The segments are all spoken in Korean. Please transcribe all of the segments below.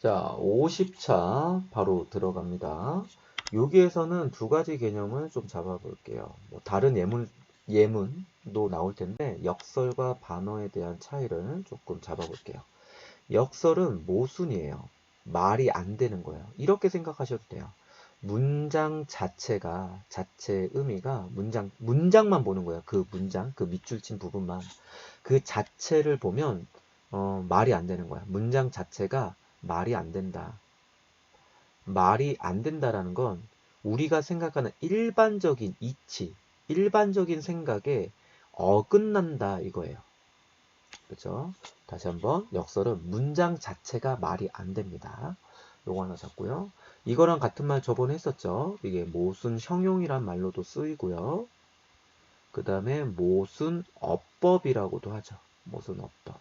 자, 50차 바로 들어갑니다. 여기에서는 두 가지 개념을 좀 잡아볼게요. 뭐 다른 예문, 예문도 나올 텐데, 역설과 반어에 대한 차이를 조금 잡아볼게요. 역설은 모순이에요. 말이 안 되는 거예요. 이렇게 생각하셔도 돼요. 문장 자체가, 자체의 의미가 문장, 문장만 보는 거예요. 그 문장, 그 밑줄 친 부분만. 그 자체를 보면, 어, 말이 안 되는 거야. 문장 자체가 말이 안 된다. 말이 안 된다라는 건 우리가 생각하는 일반적인 이치, 일반적인 생각에 어긋난다 이거예요. 그렇죠? 다시 한번 역설은 문장 자체가 말이 안 됩니다. 요거 하나 잡고요. 이거랑 같은 말 저번에 했었죠. 이게 모순 형용이란 말로도 쓰이고요. 그 다음에 모순 어법이라고도 하죠. 모순 어법.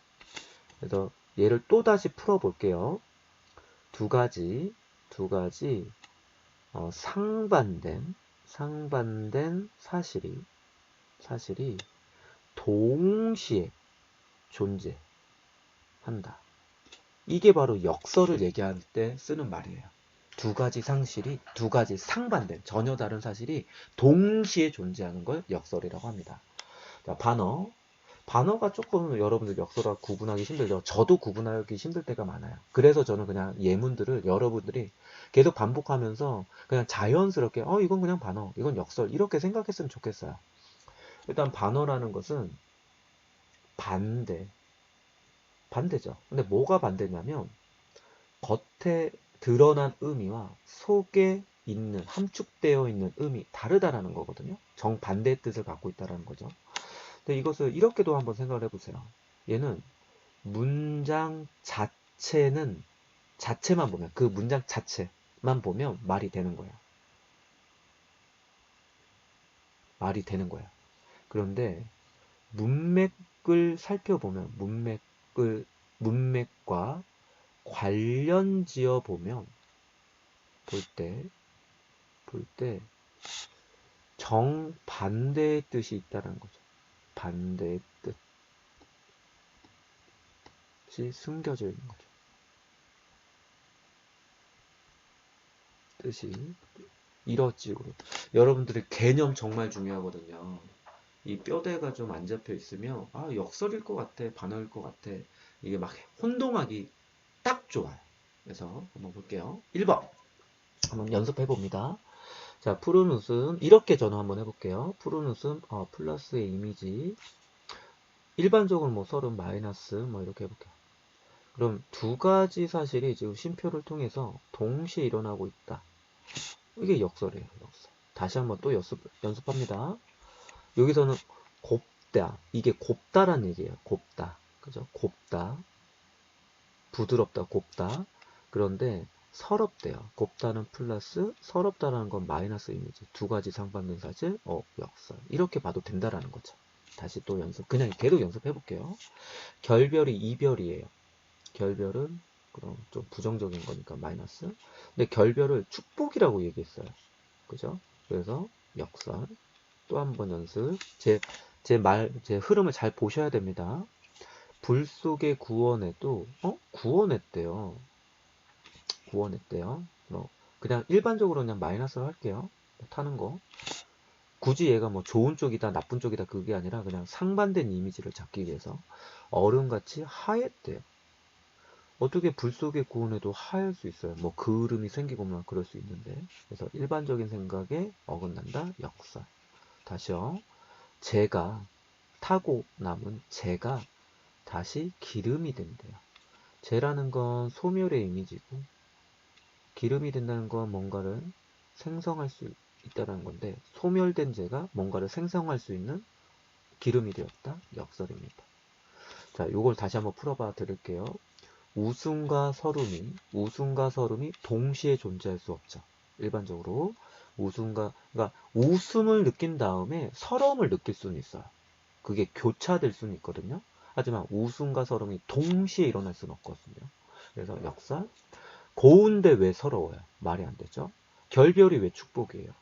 그래서 얘를 또 다시 풀어볼게요. 두 가지, 두 가지 어, 상반된, 상반된 사실이, 사실이 동시에 존재한다. 이게 바로 역설을 얘기할 때 쓰는 말이에요. 두 가지 상실이, 두 가지 상반된, 전혀 다른 사실이 동시에 존재하는 걸 역설이라고 합니다. 자, 반어. 반어가 조금 여러분들 역설과 구분하기 힘들죠. 저도 구분하기 힘들 때가 많아요. 그래서 저는 그냥 예문들을 여러분들이 계속 반복하면서 그냥 자연스럽게 어 이건 그냥 반어, 이건 역설 이렇게 생각했으면 좋겠어요. 일단 반어라는 것은 반대, 반대죠. 근데 뭐가 반대냐면 겉에 드러난 의미와 속에 있는 함축되어 있는 의미 다르다라는 거거든요. 정반대의 뜻을 갖고 있다라는 거죠. 근데 이것을 이렇게도 한번 생각을 해보세요. 얘는 문장 자체는 자체만 보면 그 문장 자체만 보면 말이 되는 거야. 말이 되는 거야. 그런데 문맥을 살펴보면 문맥을 문맥과 관련 지어 보면 볼 때 볼 때 정반대의 뜻이 있다는 거죠. 반대의 뜻이 숨겨져 있는 거죠. 뜻이 이러지로 여러분들의 개념 정말 중요하거든요. 이 뼈대가 좀 안 잡혀 있으면 아 역설일 것 같아 반어일 것 같아 이게 막 혼동하기 딱 좋아요. 그래서 한번 볼게요. 1번 한번 연습해 봅니다. 자, 푸른 웃음. 이렇게 저는 한번 해볼게요. 푸른 웃음, 어, 플러스의 이미지. 일반적으로 뭐 서른 마이너스 뭐 이렇게 해볼게요. 그럼 두 가지 사실이 지금 심표를 통해서 동시에 일어나고 있다. 이게 역설이에요, 역설. 다시 한번 또 연습, 연습합니다. 여기서는 곱다. 이게 곱다란 얘기예요. 곱다. 그죠? 곱다. 부드럽다, 곱다. 그런데 서럽대요. 곱다는 플러스 서럽다라는 건 마이너스 이미지. 두 가지 상반된 사실, 어, 역설. 이렇게 봐도 된다라는 거죠. 다시 또 연습. 그냥 계속 연습해 볼게요. 결별이 이별이에요. 결별은 그럼 좀 부정적인 거니까 마이너스. 근데 결별을 축복이라고 얘기했어요. 그죠? 그래서 역설. 또 한 번 연습. 제, 제 말, 제 흐름을 잘 보셔야 됩니다. 불 속의 구원에도, 어? 구원했대요. 구원했대요. 뭐 그냥 일반적으로 그냥 마이너스로 할게요. 타는 거. 굳이 얘가 뭐 좋은 쪽이다, 나쁜 쪽이다 그게 아니라 그냥 상반된 이미지를 잡기 위해서 얼음같이 하얗대요. 어떻게 불 속의 구원에도 하얄 수 있어요? 뭐 그름이 생기고만 그럴 수 있는데. 그래서 일반적인 생각에 어긋난다. 역설. 다시요. 재가 타고 남은 재가 다시 기름이 된대요. 재라는 건 소멸의 이미지고 기름이 된다는 건 뭔가를 생성할 수 있다는 건데 소멸된 재가 뭔가를 생성할 수 있는 기름이 되었다 역설입니다. 자, 요걸 다시 한번 풀어봐 드릴게요. 웃음과 서름이 웃음과 서름이 동시에 존재할 수 없죠. 일반적으로 웃음과 그러니까 웃음을 느낀 다음에 서름을 느낄 수는 있어요. 그게 교차될 수는 있거든요. 하지만 웃음과 서름이 동시에 일어날 수는 없거든요. 그래서 역설 고운데 왜 서러워요? 말이 안 되죠. 결별이 왜 축복이에요?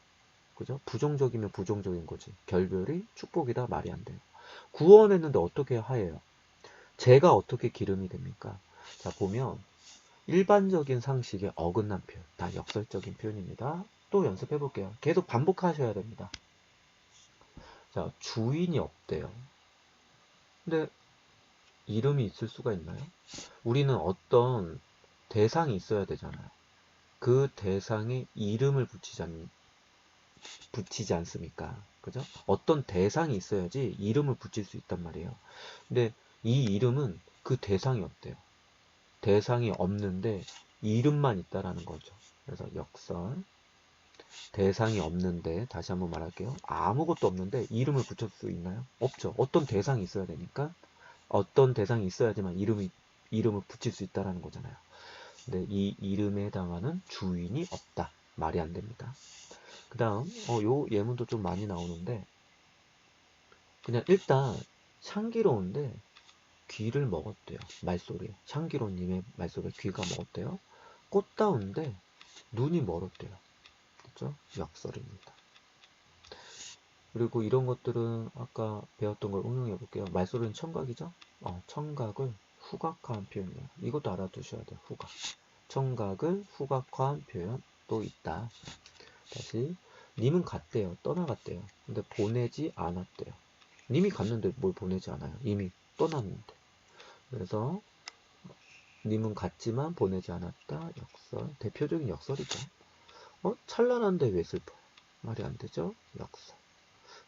그죠? 부정적이면 부정적인 거지. 결별이 축복이다 말이 안 돼요. 구원했는데 어떻게 하예요? 제가 어떻게 기름이 됩니까? 자 보면 일반적인 상식에 어긋난 표현, 다 역설적인 표현입니다. 또 연습해 볼게요. 계속 반복하셔야 됩니다. 자, 주인이 없대요. 근데 이름이 있을 수가 있나요? 우리는 어떤 대상이 있어야 되잖아요. 그 대상에 이름을 붙이지, 않, 붙이지 않습니까? 그죠? 어떤 대상이 있어야지 이름을 붙일 수 있단 말이에요. 근데 이 이름은 그 대상이 없대요. 대상이 없는데 이름만 있다라는 거죠. 그래서 역설. 대상이 없는데 다시 한번 말할게요. 아무것도 없는데 이름을 붙일 수 있나요? 없죠. 어떤 대상이 있어야 되니까 어떤 대상이 있어야지만 이름이 이름을 붙일 수 있다라는 거잖아요. 근데 이 이름에 해당하는 주인이 없다. 말이 안 됩니다. 그 다음, 어, 요 예문도 좀 많이 나오는데, 그냥 일단 향기로운데 귀를 먹었대요. 말소리에. 향기로운님의 말소리에 귀가 먹었대요. 꽃다운데 눈이 멀었대요. 그죠? 역설입니다. 그리고 이런 것들은 아까 배웠던 걸 응용해 볼게요. 말소리는 청각이죠? 어, 청각을 후각화한 표현이에요. 이것도 알아두셔야 돼요. 후각. 청각을 후각화한 표현도 있다. 다시 님은 갔대요. 떠나갔대요. 근데 보내지 않았대요. 님이 갔는데 뭘 보내지 않아요. 이미 떠났는데. 그래서 님은 갔지만 보내지 않았다. 역설. 대표적인 역설이죠. 어? 찬란한데 왜 슬퍼요? 말이 안 되죠? 역설.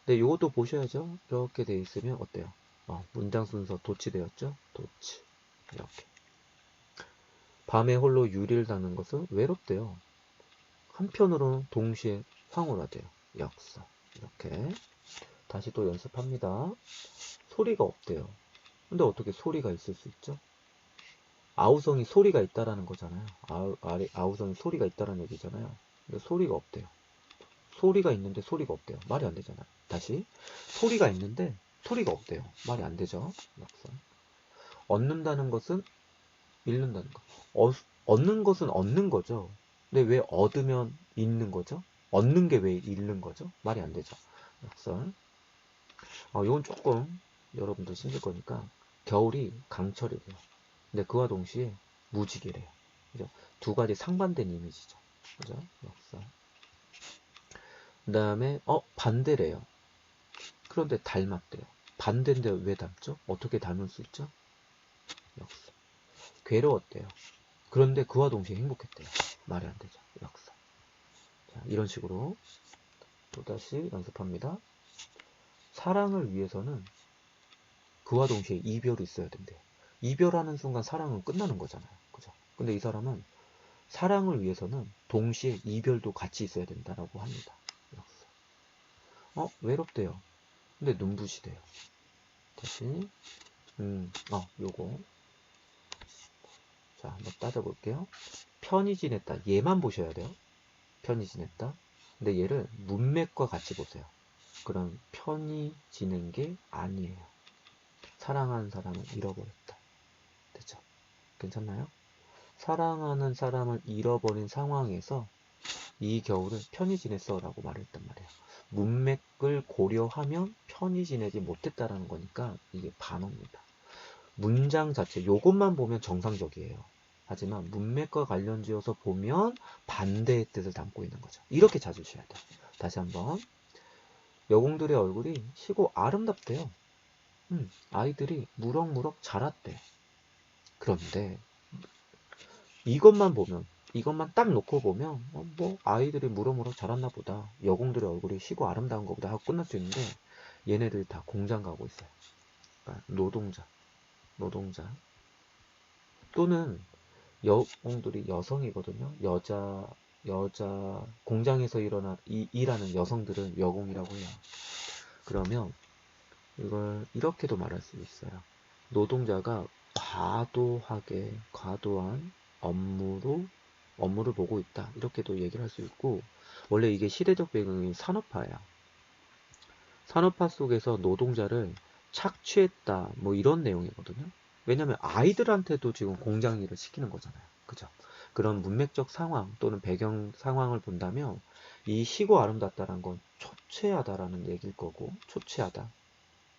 근데 이것도 보셔야죠. 이렇게 돼 있으면 어때요? 어, 문장 순서 도치되었죠? 도치. 이렇게. 밤에 홀로 유리를 닫는 것은 외롭대요. 한편으로는 동시에 황홀하대요. 역사. 이렇게. 다시 또 연습합니다. 소리가 없대요. 근데 어떻게 소리가 있을 수 있죠? 아우성이 소리가 있다라는 거잖아요. 아우, 아우성이 소리가 있다라는 얘기잖아요. 근데 소리가 없대요. 소리가 있는데 소리가 없대요. 말이 안 되잖아요. 다시. 소리가 있는데 소리가 없대요. 말이 안 되죠. 역사. 얻는다는 것은 잃는다는 거. 어, 얻는 것은 얻는 거죠. 근데 왜 얻으면 잃는 거죠? 얻는 게 왜 잃는 거죠? 말이 안 되죠. 역설. 어, 이건 조금 여러분들 힘들 거니까 겨울이 강철이래요. 근데 그와 동시에 무지개래요. 그죠? 두 가지 상반된 이미지죠. 그죠? 역설. 그 다음에 어 반대래요. 그런데 닮았대요. 반대인데 왜 닮죠? 어떻게 닮을 수 있죠? 역설. 괴로웠대요. 그런데 그와 동시에 행복했대요. 말이 안 되죠. 역설. 자, 이런 식으로 또다시 연습합니다. 사랑을 위해서는 그와 동시에 이별이 있어야 된대요. 이별하는 순간 사랑은 끝나는 거잖아요. 그죠? 근데 이 사람은 사랑을 위해서는 동시에 이별도 같이 있어야 된다라고 합니다. 역설. 어, 외롭대요. 근데 눈부시대요. 다시, 음, 어, 요거. 자, 한번 따져볼게요. 편히 지냈다. 얘만 보셔야 돼요. 편히 지냈다. 근데 얘를 문맥과 같이 보세요. 그럼 편히 지낸 게 아니에요. 사랑하는 사람을 잃어버렸다. 됐죠? 괜찮나요? 사랑하는 사람을 잃어버린 상황에서 이 겨울을 편히 지냈어 라고 말했단 말이에요. 문맥을 고려하면 편히 지내지 못했다라는 거니까 이게 반어입니다. 문장 자체, 요것만 보면 정상적이에요. 하지만 문맥과 관련 지어서 보면 반대의 뜻을 담고 있는 거죠. 이렇게 찾으셔야 돼요. 다시 한번. 여공들의 얼굴이 시고 아름답대요. 음, 아이들이 무럭무럭 자랐대. 그런데 이것만 보면 이것만 딱 놓고 보면 어, 뭐 아이들이 무럭무럭 자랐나 보다. 여공들의 얼굴이 시고 아름다운 것보다 하고 끝날 수 있는데 얘네들 다 공장 가고 있어요. 그러니까 노동자, 노동자 또는 여공들이 여성이거든요. 여자 여자 공장에서 일어나 이, 일하는 여성들은 여공이라고 해요. 그러면 이걸 이렇게도 말할 수 있어요. 노동자가 과도하게 과도한 업무로 업무를 보고 있다. 이렇게도 얘기를 할 수 있고 원래 이게 시대적 배경이 산업화야. 산업화 속에서 노동자를 착취했다. 뭐 이런 내용이거든요. 왜냐면 아이들한테도 지금 공장 일을 시키는 거잖아요. 그죠? 그런 문맥적 상황 또는 배경 상황을 본다면 이 시고 아름답다란 건 초췌하다라는 얘기일 거고 초췌하다.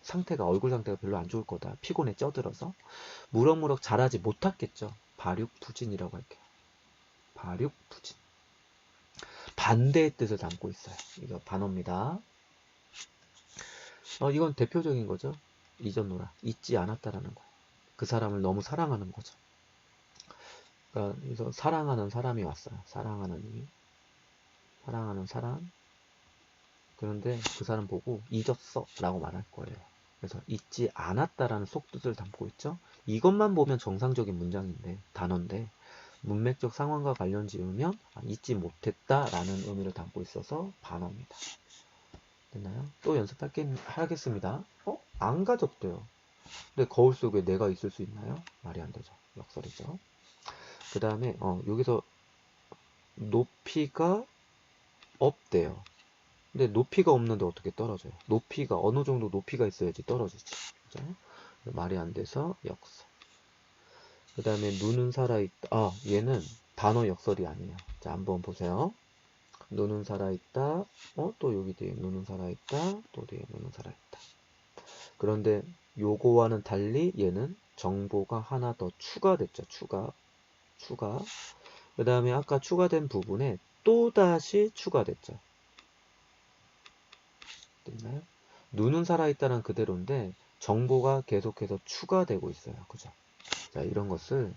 상태가 얼굴 상태가 별로 안 좋을 거다. 피곤에 쪄들어서 무럭무럭 자라지 못했겠죠. 발육부진이라고 할게요. 발육부진. 반대의 뜻을 담고 있어요. 이거 반어입니다. 어, 이건 대표적인 거죠. 잊었노라. 잊지 않았다라는 거예요. 그 사람을 너무 사랑하는 거죠. 그러니까 그래서 사랑하는 사람이 왔어요. 사랑하는 이 사랑하는 사람. 그런데 그 사람 보고 잊었어 라고 말할 거예요. 그래서 잊지 않았다라는 속뜻을 담고 있죠. 이것만 보면 정상적인 문장인데 단어인데 문맥적 상황과 관련 지으면 아, 잊지 못했다라는 의미를 담고 있어서 반어입니다. 됐나요? 또 연습할게 하겠습니다. 어? 안 가졌대요. 근데 거울 속에 내가 있을 수 있나요? 말이 안 되죠. 역설이죠. 그 다음에 어, 여기서 높이가 없대요. 근데 높이가 없는데 어떻게 떨어져요? 높이가 어느 정도 높이가 있어야지 떨어지지. 그죠? 말이 안 돼서 역설. 그 다음에 눈은 살아있다. 아, 얘는 단어 역설이 아니에요. 자, 한번 보세요. 눈은 살아있다. 어, 또 여기 뒤에 눈은 살아있다. 또 뒤에 눈은 살아있다. 그런데 요거와는 달리 얘는 정보가 하나 더 추가됐죠. 추가. 추가. 그 다음에 아까 추가된 부분에 또다시 추가됐죠. 됐나요? 눈은 살아있다는 그대로인데 정보가 계속해서 추가되고 있어요. 그죠? 자, 이런 것을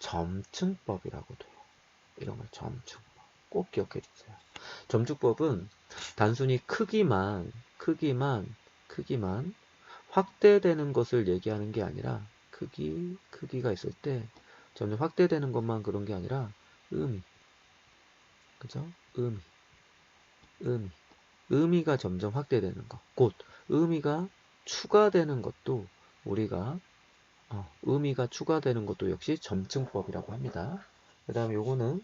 점층법이라고도 해요. 이런 걸 점층법. 꼭 기억해 주세요. 점층법은 단순히 크기만, 크기만, 크기만 확대되는 것을 얘기하는 게 아니라 크기, 크기가 있을 때 점점 확대되는 것만 그런 게 아니라 의미. 그죠? 의미. 의미. 의미가 점점 확대되는 것. 곧 의미가 추가되는 것도 우리가 어, 의미가 추가되는 것도 역시 점층법이라고 합니다. 그 다음에 요거는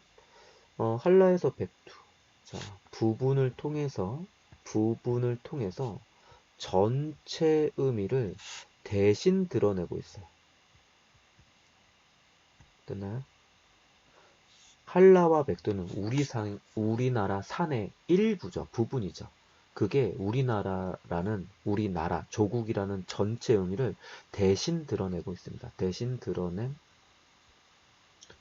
어, 한라에서 백투. 자, 부분을 통해서 부분을 통해서 전체 의미를 대신 드러내고 있어요. 됐나요? 한라와 백두는 우리 산, 우리나라 산의 일부죠. 부분이죠. 그게 우리나라라는 우리나라 조국이라는 전체 의미를 대신 드러내고 있습니다. 대신 드러낸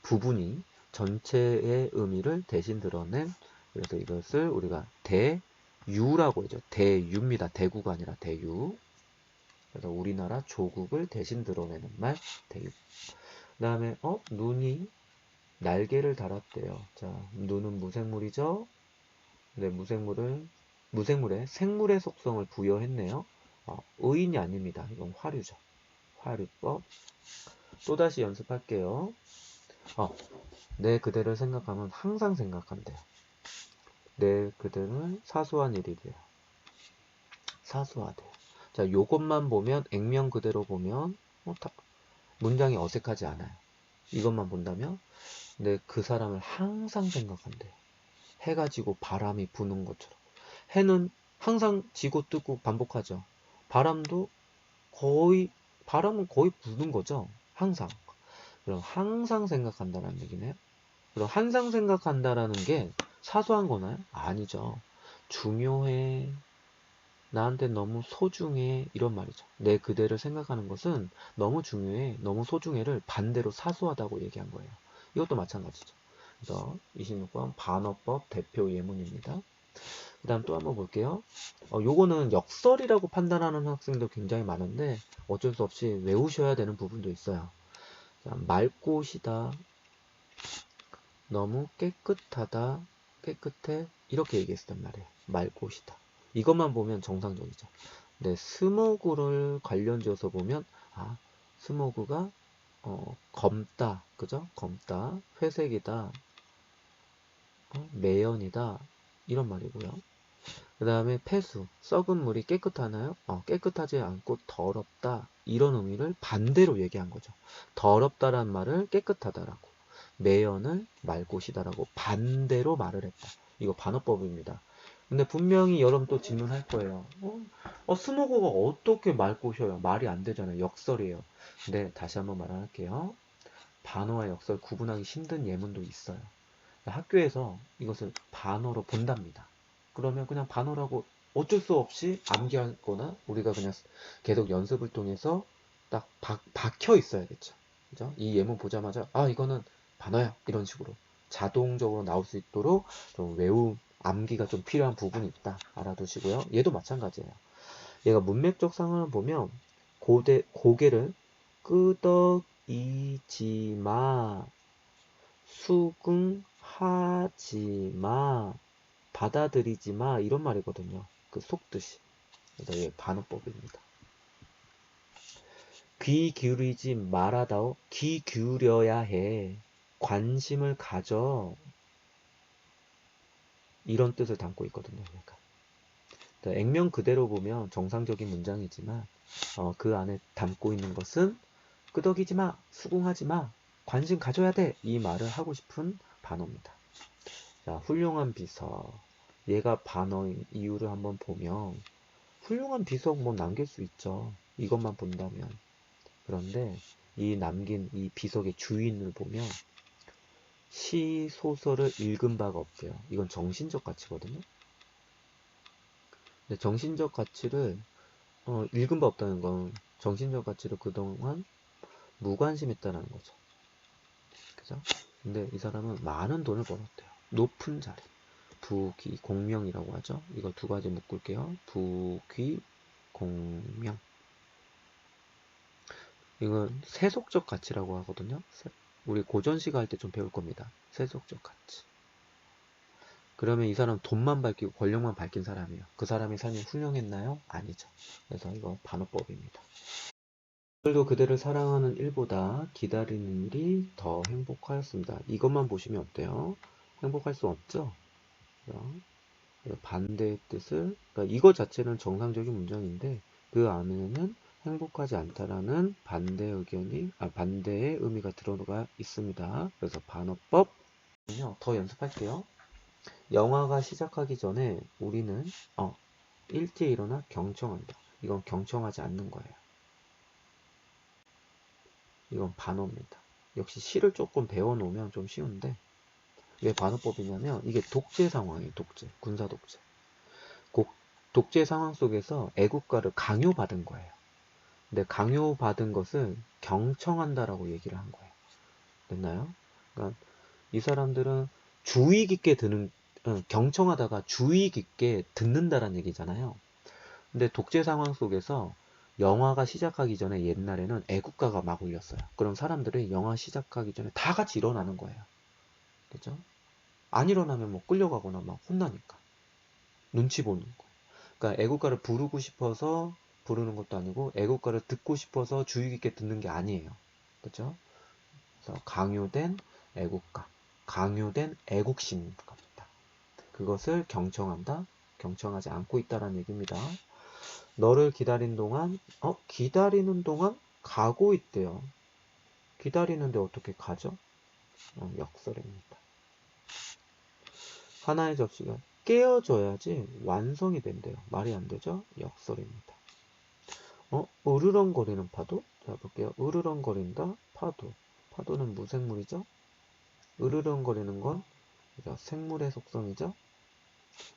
부분이 전체의 의미를 대신 드러낸 그래서 이것을 우리가 대 유라고 하죠. 대유입니다. 대구가 아니라 대유. 그래서 우리나라 조국을 대신 드러내는 말 대유. 그 다음에 어 눈이 날개를 달았대요. 자 눈은 무생물이죠. 네 무생물을 무생물에 생물의 속성을 부여했네요. 어, 의인이 아닙니다. 이건 화류죠. 화류법. 또다시 연습할게요. 어, 내 그대를 생각하면 항상 생각한대요. 내 그대는 사소한 일이래요. 사소하대요. 자, 요것만 보면 액면 그대로 보면 어, 다, 문장이 어색하지 않아요. 이것만 본다면 내 그 사람을 항상 생각한대요. 해가 지고 바람이 부는 것처럼. 해는 항상 지고 뜨고 반복하죠. 바람도 거의 바람은 거의 부는 거죠. 항상. 그럼 항상 생각한다는 얘기네요. 그럼 항상 생각한다라는 게 사소한 거나요? 아니죠. 중요해. 나한테 너무 소중해. 이런 말이죠. 내 그대를 생각하는 것은 너무 중요해. 너무 소중해를 반대로 사소하다고 얘기한 거예요. 이것도 마찬가지죠. 그래서 26번 반어법 대표 예문입니다. 그 다음 또 한번 볼게요. 어, 요거는 역설이라고 판단하는 학생도 굉장히 많은데 어쩔 수 없이 외우셔야 되는 부분도 있어요. 자, 맑고 시다. 너무 깨끗하다. 깨끗해. 이렇게 얘기했단 말이에요. 맑고시다. 이것만 보면 정상적이죠. 네, 스모그를 관련 지어서 보면 아, 스모그가 어, 검다. 그죠? 검다. 회색이다. 어, 매연이다. 이런 말이고요. 그 다음에 폐수, 썩은 물이 깨끗하나요? 어, 깨끗하지 않고 더럽다. 이런 의미를 반대로 얘기한 거죠. 더럽다란 말을 깨끗하다라고, 매연을 말곳이다라고 반대로 말을 했다. 이거 반어법입니다. 근데 분명히 여러분 또 질문할 거예요. 어, 어 스모그가 어떻게 말고셔요? 말이 안 되잖아요. 역설이에요. 근데 다시 한번 말할게요. 반어와 역설 구분하기 힘든 예문도 있어요. 학교에서 이것을 반어로 본답니다. 그러면 그냥 반어라고 어쩔 수 없이 암기하거나 우리가 그냥 계속 연습을 통해서 딱 박, 박혀 있어야겠죠. 그죠? 이 예문 보자마자 아 이거는 반어야 이런 식으로 자동적으로 나올 수 있도록 좀 외움 암기가 좀 필요한 부분이 있다 알아두시고요. 얘도 마찬가지예요. 얘가 문맥적 상황을 보면 고대, 고개를 끄덕이지 마, 수긍하지 마, 받아들이지 마 이런 말이거든요. 그 속뜻이. 그래서 얘 반어법입니다. 귀 기울이지 말아다오. 귀 기울여야 해. 관심을 가져. 이런 뜻을 담고 있거든요. 얘가. 그러니까 액면 그대로 보면 정상적인 문장이지만 어, 그 안에 담고 있는 것은 끄덕이지 마, 수긍하지 마, 관심 가져야 돼 이 말을 하고 싶은 반어입니다. 자, 훌륭한 비서. 얘가 반어인 이유를 한번 보면 훌륭한 비석 뭐 남길 수 있죠. 이것만 본다면. 그런데 이 남긴 이 비석의 주인을 보면 시, 소설을 읽은 바가 없대요. 이건 정신적 가치거든요. 근데 정신적 가치를 어, 읽은 바 없다는 건 정신적 가치를 그동안 무관심했다는 거죠. 그죠? 근데 이 사람은 많은 돈을 벌었대요. 높은 자리. 부귀, 공명이라고 하죠. 이거 두 가지 묶을게요. 부귀, 공명. 이건 세속적 가치라고 하거든요. 우리 고전시가 할 때 좀 배울 겁니다. 세속적 가치. 그러면 이 사람 돈만 밝히고 권력만 밝힌 사람이에요. 그 사람의 삶이 훌륭했나요? 아니죠. 그래서 이거 반어법입니다. 오늘도 그대를 사랑하는 일보다 기다리는 일이 더 행복하였습니다. 이것만 보시면 어때요? 행복할 수 없죠? 반대의 뜻을, 그러니까 이거 자체는 정상적인 문장인데 그 안에는 행복하지 않다라는 반대 의견이, 아, 반대의 의미가 들어가 있습니다. 그래서 반어법, 더 연습할게요. 영화가 시작하기 전에 우리는, 어, 일찍 일어나 경청한다. 이건 경청하지 않는 거예요. 이건 반어입니다. 역시 시를 조금 배워놓으면 좀 쉬운데 왜 반어법이냐면 이게 독재 상황이에요. 독재. 군사 독재. 독재 상황 속에서 애국가를 강요받은 거예요. 근데 강요받은 것을 경청한다라고 얘기를 한 거예요. 됐나요? 그러니까 이 사람들은 주의 깊게 듣는 어, 경청하다가 주의 깊게 듣는다라는 얘기잖아요. 근데 독재 상황 속에서 영화가 시작하기 전에 옛날에는 애국가가 막 울렸어요. 그럼 사람들이 영화 시작하기 전에 다 같이 일어나는 거예요. 그죠? 안 일어나면 뭐 끌려가거나 막 혼나니까. 눈치 보는 거. 그러니까 애국가를 부르고 싶어서 부르는 것도 아니고 애국가를 듣고 싶어서 주의 깊게 듣는 게 아니에요. 그죠? 그래서 강요된 애국가, 강요된 애국심 겁니다. 그것을 경청한다, 경청하지 않고 있다라는 얘기입니다. 너를 기다린 동안, 어? 기다리는 동안 가고 있대요. 기다리는데 어떻게 가죠? 어, 역설입니다. 하나의 접시가 깨어져야지 완성이 된대요. 말이 안 되죠? 역설입니다. 어? 으르렁거리는 파도? 자, 볼게요. 으르렁거린다, 파도. 파도는 무생물이죠? 으르렁거리는 건? 생물의 속성이죠?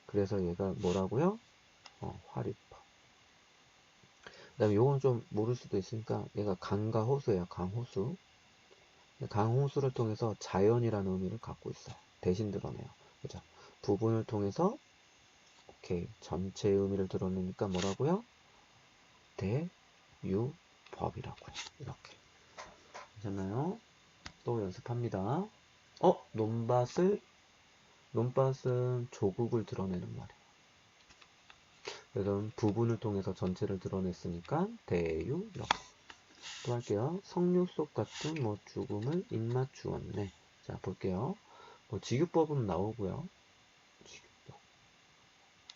그래서 얘가 뭐라고요? 어, 화리파. 그 다음에 요건 좀 모를 수도 있으니까 얘가 강과 호수예요. 강호수. 강호수를 통해서 자연이라는 의미를 갖고 있어요. 대신 드러내요. 그죠? 부분을 통해서 오케이 전체의 의미를 드러내니까 뭐라고요? 대유법이라고요. 이렇게 괜찮나요? 또 연습합니다. 어? 논밭을 논밭은 조국을 드러내는 말이에요. 그래서 부분을 통해서 전체를 드러냈으니까 대유 이렇게 또 할게요. 석류 속 같은 뭐 죽음을 입맛 주었네. 자 볼게요. 뭐 직유법은 나오고요. 직유법.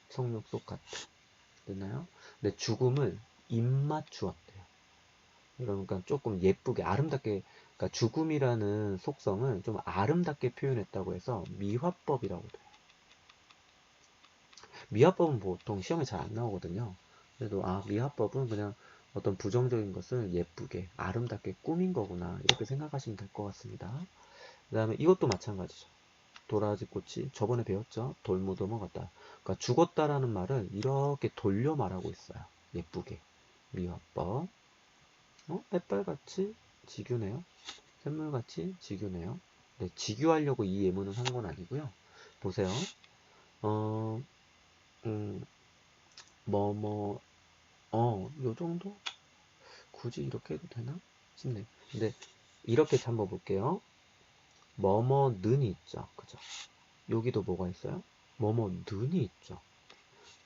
석류 속 같은 됐나요? 근데 죽음을 입맛 주었대요. 그러니까 조금 예쁘게 아름답게 그러니까 죽음이라는 속성을 좀 아름답게 표현했다고 해서 미화법이라고 돼요. 미화법은 보통 시험에 잘 안 나오거든요. 그래도 아 미화법은 그냥 어떤 부정적인 것을 예쁘게 아름답게 꾸민 거구나 이렇게 생각하시면 될 것 같습니다. 그 다음에 이것도 마찬가지죠. 도라지 꽃이 저번에 배웠죠. 돌무도 먹었다. 그러니까 죽었다라는 말을 이렇게 돌려 말하고 있어요. 예쁘게. 미화법. 어? 햇발같이 지규네요. 샘물같이 직유네요. 네, 직유하려고 이 예문을 한 건 아니고요. 보세요. 어, 음, 뭐, 뭐, 어, 요 정도? 굳이 이렇게 해도 되나? 싶네. 근데, 이렇게 한번 볼게요. 뭐뭐 는이 있죠. 그죠? 여기도 뭐가 있어요? 뭐뭐 는이 있죠.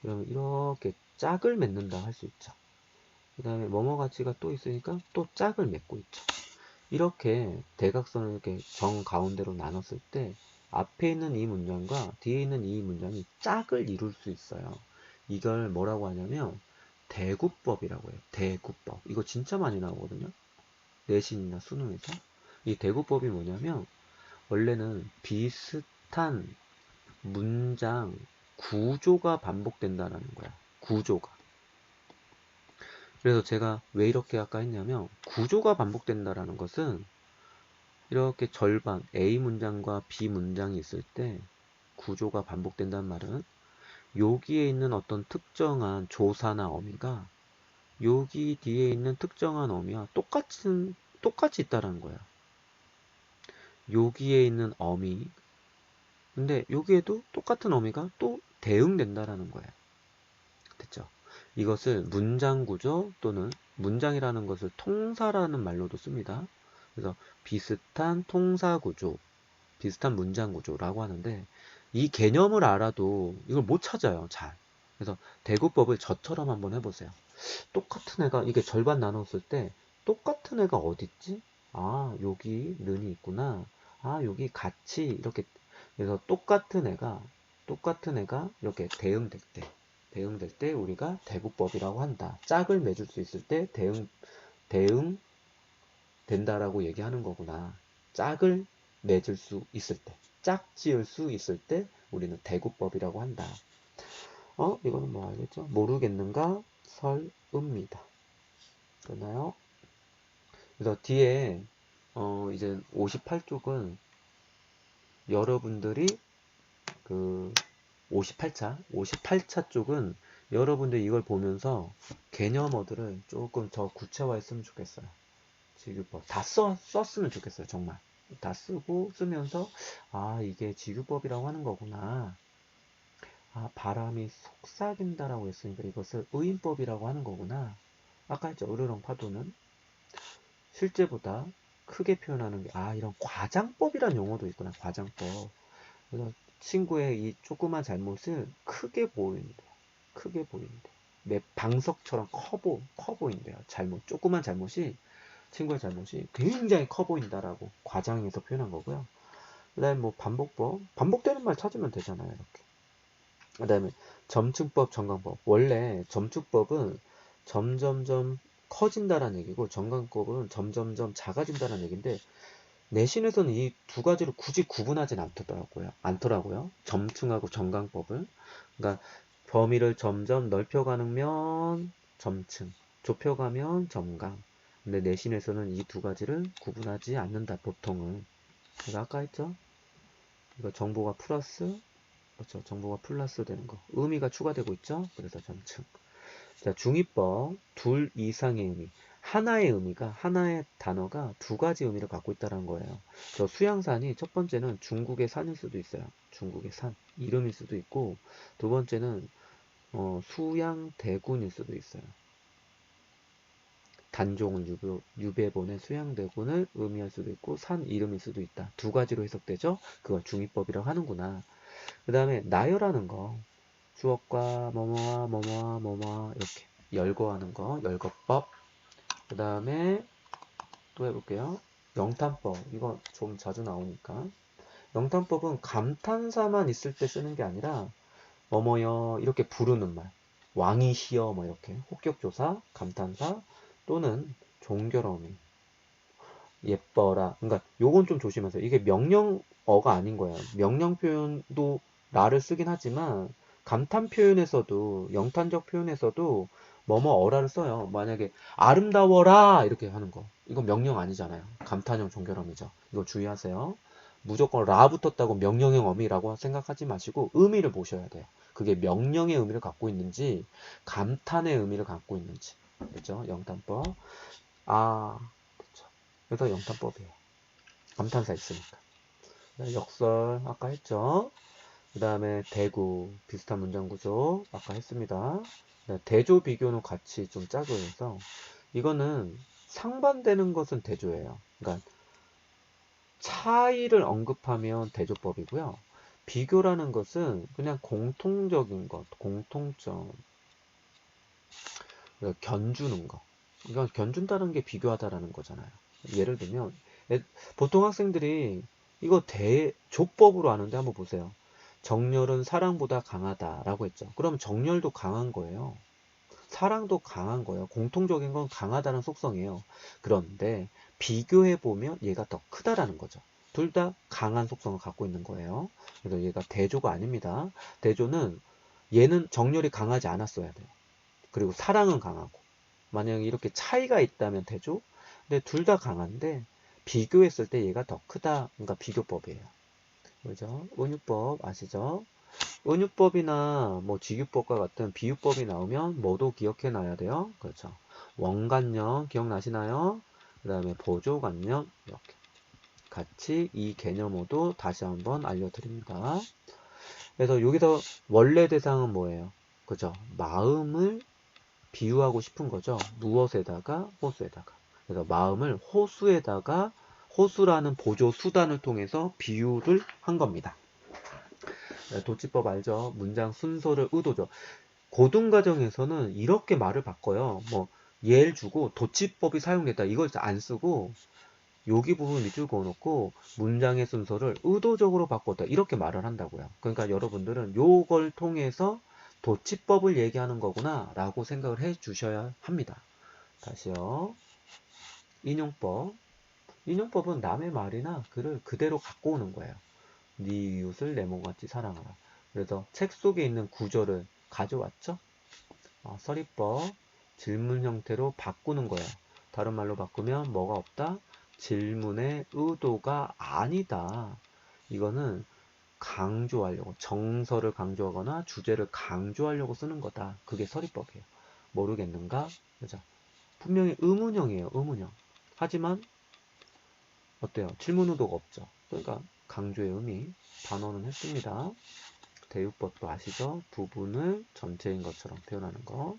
그러면 이렇게 짝을 맺는다 할 수 있죠. 그 다음에 뭐뭐 가치가 또 있으니까 또 짝을 맺고 있죠. 이렇게 대각선을 이렇게 정 가운데로 나눴을 때 앞에 있는 이 문장과 뒤에 있는 이 문장이 짝을 이룰 수 있어요. 이걸 뭐라고 하냐면 대구법이라고 해요. 대구법. 이거 진짜 많이 나오거든요. 내신이나 수능에서. 이 대구법이 뭐냐면 원래는 비슷한 문장 구조가 반복된다라는 거야. 구조가. 그래서 제가 왜 이렇게 아까 했냐면 구조가 반복된다라는 것은 이렇게 절반 A 문장과 B 문장이 있을 때 구조가 반복된다는 말은 여기에 있는 어떤 특정한 조사나 어미가 여기 뒤에 있는 특정한 어미와 똑같은 똑같이 있다라는 거야. 여기에 있는 어미 근데 여기에도 똑같은 어미가 또 대응된다라는 거야. 이것을 문장 구조 또는 문장이라는 것을 통사라는 말로도 씁니다. 그래서 비슷한 통사 구조, 비슷한 문장 구조라고 하는데 이 개념을 알아도 이걸 못 찾아요. 잘. 그래서 대구법을 저처럼 한번 해보세요. 똑같은 애가 이게 절반 나눴을 때 똑같은 애가 어딨지? 아 여기 는이 있구나. 아 여기 같이 이렇게 그래서 똑같은 애가 똑같은 애가 이렇게 대응될 때 대응될 때 우리가 대구법이라고 한다. 짝을 맺을 수 있을 때 대응 대응 된다라고 얘기하는 거구나. 짝을 맺을 수 있을 때, 짝 지을 수 있을 때 우리는 대구법이라고 한다. 어? 이거는 뭐 알겠죠? 모르겠는가? 설읍니다. 됐나요? 그래서 뒤에 어 이제 58쪽은 여러분들이 그 58차, 58차 쪽은 여러분들 이걸 보면서 개념어들을 조금 더 구체화했으면 좋겠어요. 지규법 다 써, 썼으면 좋겠어요. 정말 다 쓰고 쓰면서 아 이게 지규법이라고 하는 거구나. 아 바람이 속삭인다라고 했으니까 이것을 의인법이라고 하는 거구나. 아까 했죠. 으르렁 파도는 실제보다 크게 표현하는 게 아 이런 과장법이란 용어도 있구나. 과장법. 그래서 친구의 이 조그만 잘못을 크게 보인대. 크게 보인대. 내 방석처럼 커, 보, 커 보인대요. 잘못, 조그만 잘못이, 친구의 잘못이 굉장히 커 보인다라고 과장해서 표현한 거고요. 그 다음에 뭐 반복법, 반복되는 말 찾으면 되잖아요. 이렇게. 그 다음에 점층법, 정강법. 원래 점축법은 점점점 커진다라는 얘기고 정강법은 점점점 작아진다라는 얘기인데 내신에서는 이 두 가지를 굳이 구분하진 않더라고요. 않더라고요. 점층하고 정강법을. 그러니까 범위를 점점 넓혀가면 점층, 좁혀가면 점강. 근데 내신에서는 이 두 가지를 구분하지 않는다, 보통은. 제가 아까 했죠? 이거 정보가 플러스, 그렇죠. 정보가 플러스 되는 거. 의미가 추가되고 있죠? 그래서 점층. 자, 중위법, 둘 이상의 의미. 하나의 의미가 하나의 단어가 두 가지 의미를 갖고 있다는 거예요. 저 수양산이 첫 번째는 중국의 산일 수도 있어요. 중국의 산 이름일 수도 있고 두 번째는 어, 수양대군일 수도 있어요. 단종은 유배, 유배본의 수양대군을 의미할 수도 있고 산 이름일 수도 있다. 두 가지로 해석되죠. 그걸 중위법이라고 하는구나. 그 다음에 나열하는 거 주어과 뭐뭐와 뭐뭐와 뭐뭐와 이렇게 열거하는 거 열거법 그 다음에 또 해볼게요. 영탄법. 이거 좀 자주 나오니까. 영탄법은 감탄사만 있을 때 쓰는 게 아니라 뭐뭐여 이렇게 부르는 말. 왕이시여 뭐 이렇게 혹격조사, 감탄사 또는 종결어미. 예뻐라. 그러니까 요건 좀 조심하세요. 이게 명령어가 아닌 거예요. 명령 표현도 라를 쓰긴 하지만 감탄 표현에서도 영탄적 표현에서도 뭐뭐 어라를 써요. 만약에 아름다워라 이렇게 하는 거. 이건 명령 아니잖아요. 감탄형 종결어미죠. 이거 주의하세요. 무조건 라 붙었다고 명령형 어미라고 생각하지 마시고 의미를 보셔야 돼요. 그게 명령의 의미를 갖고 있는지 감탄의 의미를 갖고 있는지. 그죠? 영탄법. 아, 그렇죠. 그래서 영탄법이에요. 감탄사 있으니까. 역설 아까 했죠. 그 다음에 대구 비슷한 문장 구조 아까 했습니다. 네, 대조 비교는 같이 좀 짜고 해서 이거는 상반되는 것은 대조예요. 그러니까 차이를 언급하면 대조법이고요. 비교라는 것은 그냥 공통적인 것, 공통점, 견주는 것. 그러니까 견준다는 게 비교하다라는 거잖아요. 예를 들면 보통 학생들이 이거 대조법으로 아는데 한번 보세요. 정열은 사랑보다 강하다라고 했죠. 그럼 정열도 강한 거예요. 사랑도 강한 거예요. 공통적인 건 강하다는 속성이에요. 그런데 비교해 보면 얘가 더 크다라는 거죠. 둘 다 강한 속성을 갖고 있는 거예요. 그래서 얘가 대조가 아닙니다. 대조는 얘는 정열이 강하지 않았어야 돼요. 그리고 사랑은 강하고 만약에 이렇게 차이가 있다면 대조 근데 둘 다 강한데 비교했을 때 얘가 더 크다 그러니까 비교법이에요 그죠? 은유법 아시죠? 은유법이나 뭐 직유법과 같은 비유법이 나오면 뭐도 기억해 놔야 돼요. 그렇죠. 원관념 기억나시나요? 그 다음에 보조관념 이렇게. 같이 이 개념으로 다시 한번 알려드립니다. 그래서 여기서 원래 대상은 뭐예요? 그죠? 마음을 비유하고 싶은 거죠. 무엇에다가? 호수에다가. 그래서 마음을 호수에다가 호수라는 보조 수단을 통해서 비유를 한 겁니다. 네, 도치법 알죠? 문장 순서를 의도죠. 고등과정에서는 이렇게 말을 바꿔요. 뭐 예를 주고 도치법이 사용됐다. 이걸 안 쓰고 여기 부분 밑줄 그어놓고 문장의 순서를 의도적으로 바꿨다. 이렇게 말을 한다고요. 그러니까 여러분들은 요걸 통해서 도치법을 얘기하는 거구나 라고 생각을 해 주셔야 합니다. 다시요. 인용법. 인용법은 남의 말이나 글을 그대로 갖고 오는 거예요. 네 이웃을 내 몸같이 사랑하라. 그래서 책 속에 있는 구절을 가져왔죠. 어, 서리법 질문 형태로 바꾸는 거예요. 다른 말로 바꾸면 뭐가 없다? 질문의 의도가 아니다. 이거는 강조하려고 정서를 강조하거나 주제를 강조하려고 쓰는 거다. 그게 서리법이에요. 모르겠는가? 그죠? 분명히 의문형이에요. 의문형. 하지만 어때요? 질문 의도가 없죠. 그러니까 강조의 의미 단어는 했습니다. 대유법도 아시죠? 부분을 전체인 것처럼 표현하는 거.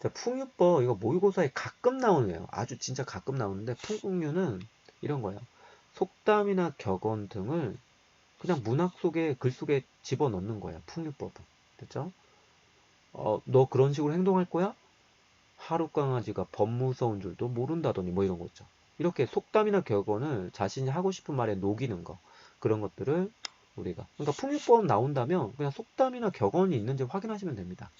자, 풍유법 이거 모의고사에 가끔 나오네요. 아주 진짜 가끔 나오는데 풍국류는 이런 거예요. 속담이나 격언 등을 그냥 문학 속에 글 속에 집어넣는 거야. 풍류법은. 됐죠? 어, 너 그런 식으로 행동할 거야? 하루 강아지가 법 무서운 줄도 모른다더니 뭐 이런 거 있죠. 이렇게 속담이나 격언을 자신이 하고 싶은 말에 녹이는 거. 그런 것들을 우리가. 그러니까 풍류법 나온다면 그냥 속담이나 격언이 있는지 확인하시면 됩니다.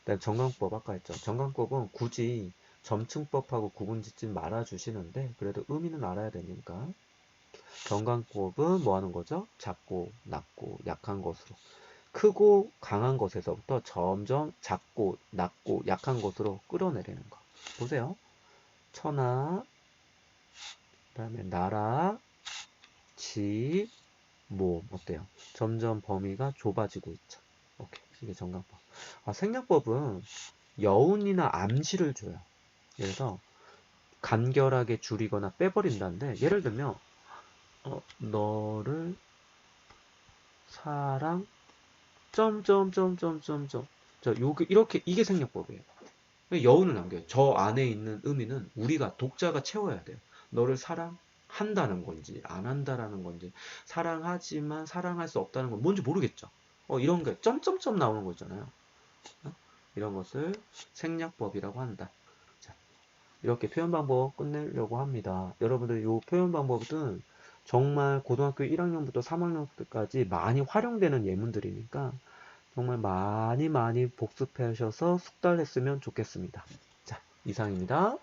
그다음 정강법 아까 했죠. 정강법은 굳이 점층법하고 구분 짓지 말아 주시는데 그래도 의미는 알아야 되니까 경강법은 뭐 하는 거죠? 작고, 낮고, 약한 것으로. 크고 강한 것에서부터 점점 작고, 낮고, 약한 것으로 끌어내리는 거. 보세요. 천하, 그 다음에 나라, 집, 모, 어때요? 점점 범위가 좁아지고 있죠. 오케이. 이게 정강법. 아, 생략법은 여운이나 암시를 줘요. 그래서 간결하게 줄이거나 빼버린다는데, 예를 들면, 어, 너를 사랑 점점점점점점 자 요게 이렇게 이게 생략법이에요. 여운을 남겨요. 저 안에 있는 의미는 우리가 독자가 채워야 돼요. 너를 사랑한다는 건지 안 한다라는 건지 사랑하지만 사랑할 수 없다는 건 뭔지 모르겠죠. 어 이런 게 점점점 나오는 거 있잖아요. 어? 이런 것을 생략법이라고 한다. 자, 이렇게 표현 방법 끝내려고 합니다. 여러분들 이 표현 방법은 정말 고등학교 1학년부터 3학년 때까지 많이 활용되는 예문들이니까 정말 많이 많이 복습하셔서 숙달했으면 좋겠습니다. 자, 이상입니다.